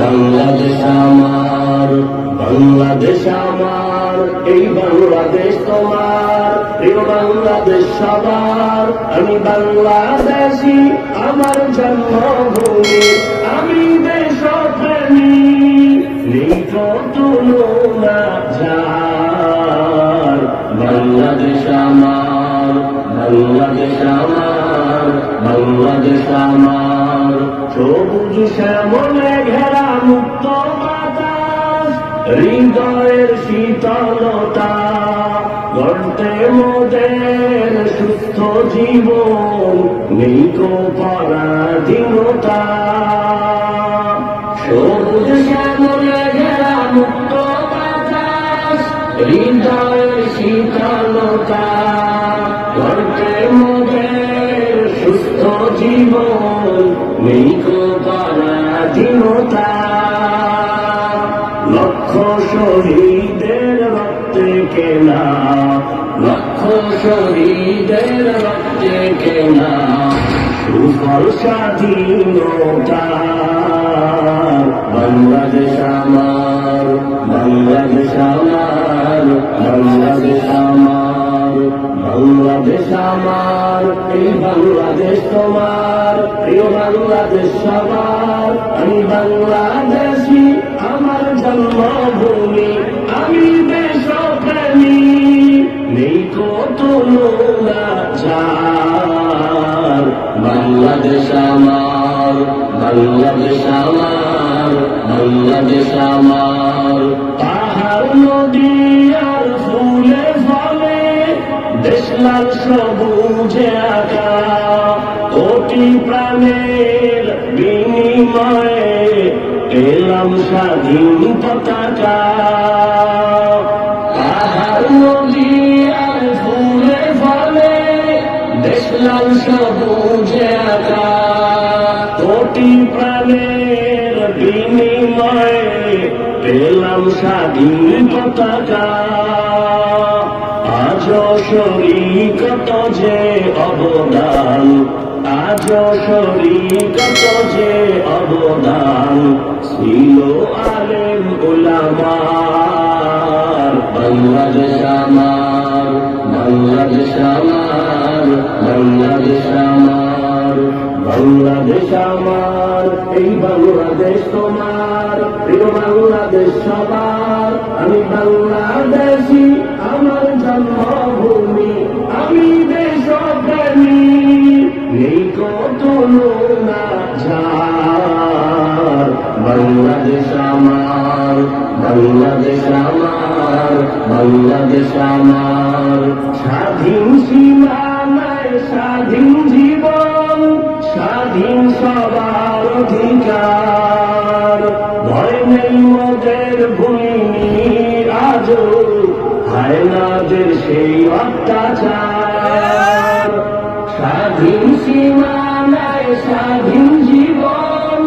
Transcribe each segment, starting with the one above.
বাংলাদেশ আমার বাংলাদেশ আমার, এই বাংলাদেশ তোমার, প্রিয় বাংলাদেশ সবার। আমি বাংলাদেশি, আমার জন্মভূমি, আমি যার বাংলাদেশ আমার বাংলাদেশ আমার বাংলাদেশ আমার। সবুজ শ্যামলে ঘেরা মুক্ত বাতাস, হৃদয়ের শীতলতা গড়তে মোদের সুস্থ জীবন, নেই কো পরাধীনতা। সবুজ শ্যামলে ঘেরা মুক্ত বাতাস, হৃদয়ের শীতলতা গড়তে মোদের জীবন নেই পরাধীনতা লক্ষ শহীদের রক্তে কেনা, লক্ষ শহীদের রক্তে কেনা। সুফল স্বাধীনতা, বাংলাদেশ আমার। তোমার প্রিয় বাংলাদেশ সবার। আমি বাংলাদেশি, আমার জন্মভূমি। আমি দেশপ্রেমী। নেই কত বাংলাদেশ আমার বাংলাদেশ আমার বাংলাদেশ আমার। পাহাড়, নদী আর ফুলে ফলে দেশলাল সবুজে আঁকা কোটি প্রাণের বিনিময়ে এলাম স্বাধীন পতাকা। বিনিময়ে পেলাম পতাকা। আজ শরীকত যে অবদান। আজ শরীকত যে অবদান ছিল আলেম উলামার। বাংলাদেশ আমার বাংলাদেশ আমার বাংলাদেশ আমার বাংলাদেশ আমার, এই বাংলাদেশ তোমার বাংলাদেশ সবার। আমি বাংলাদেশি কত না যার বাংলাদেশ আমার বাংলাদেশ আমার বাংলাদেশ আমার। স্বাধীন সীমানায় স্বাধীন জীবন, স্বাধীন সবার অধিকার। ভয় নেই মোদের ভূমি আজ হায়নাদের সেই অত্যাচার। স্বাধীন সীমানায় স্বাধীন জীবন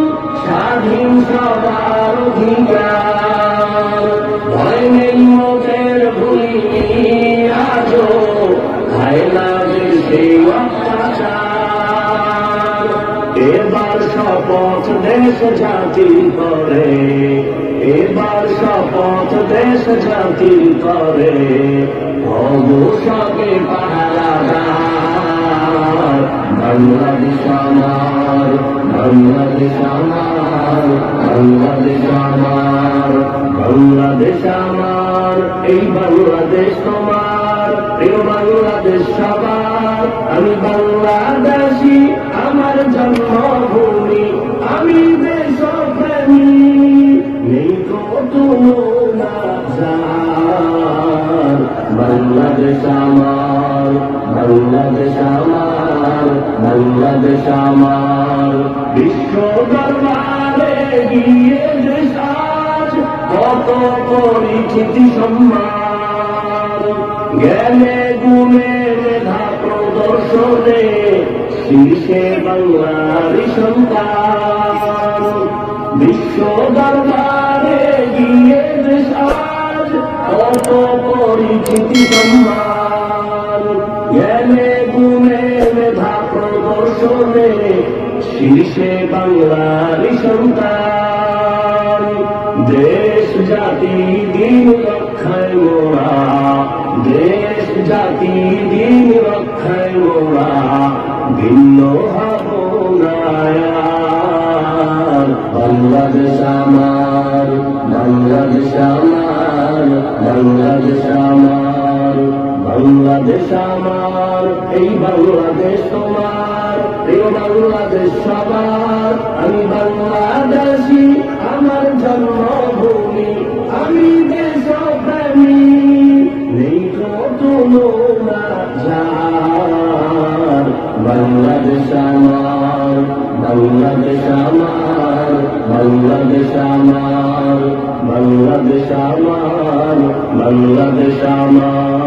স্বাধীন সবার অধিকার। ভয় নেই মোদের ভুলি আজ হায়নাদের সেই অত্যাচার এবার শপথ দেশ জাতি করে এবার শপথ দেশ জাতি করে অবসকে পাহারাদার বাংলাদেশ আমার বাংলাদেশ আমার বাংলাদেশ আমার, এই বাংলাদেশ তোমার, প্রিয় বাংলাদেশ সবার। আমি বাংলাদেশি, আমার জন্মভূমি, আমি বাংলাদেশ আমার বিশ্ব দরবারে গিয়ে দেশ আজ কত পরিচিতি সম্মান জ্ঞানে গুণে মেধা প্রদর্শনে শীর্ষে বাংলার সন্তান। বিশ্ব দরবারে গিয়ে দেশ আজ কত পরিচিতি সম্মান শীর্ষে বাংলার সন্তান জাতি, দিন রক্ষায় মোরা। দেশ, জাতি, দিন রক্ষায় মোরা। ভিন্ন হব। বাংলাদেশ আমার বাংলাদেশ আমার বাংলাদেশ আমার বাংলাদেশ আমার, এই বাংলাদেশ তোমার। প্রিয় বাংলাদেশ সবার, আমি বাংলাদেশি, আমার জন্মভূমি, আমি দেশপ্রেমী। নেই তো বাংলাদেশ আমার বাংলাদেশ আমার বাংলাদেশ আমার বাংলাদেশ আমার বাংলাদেশ আমার।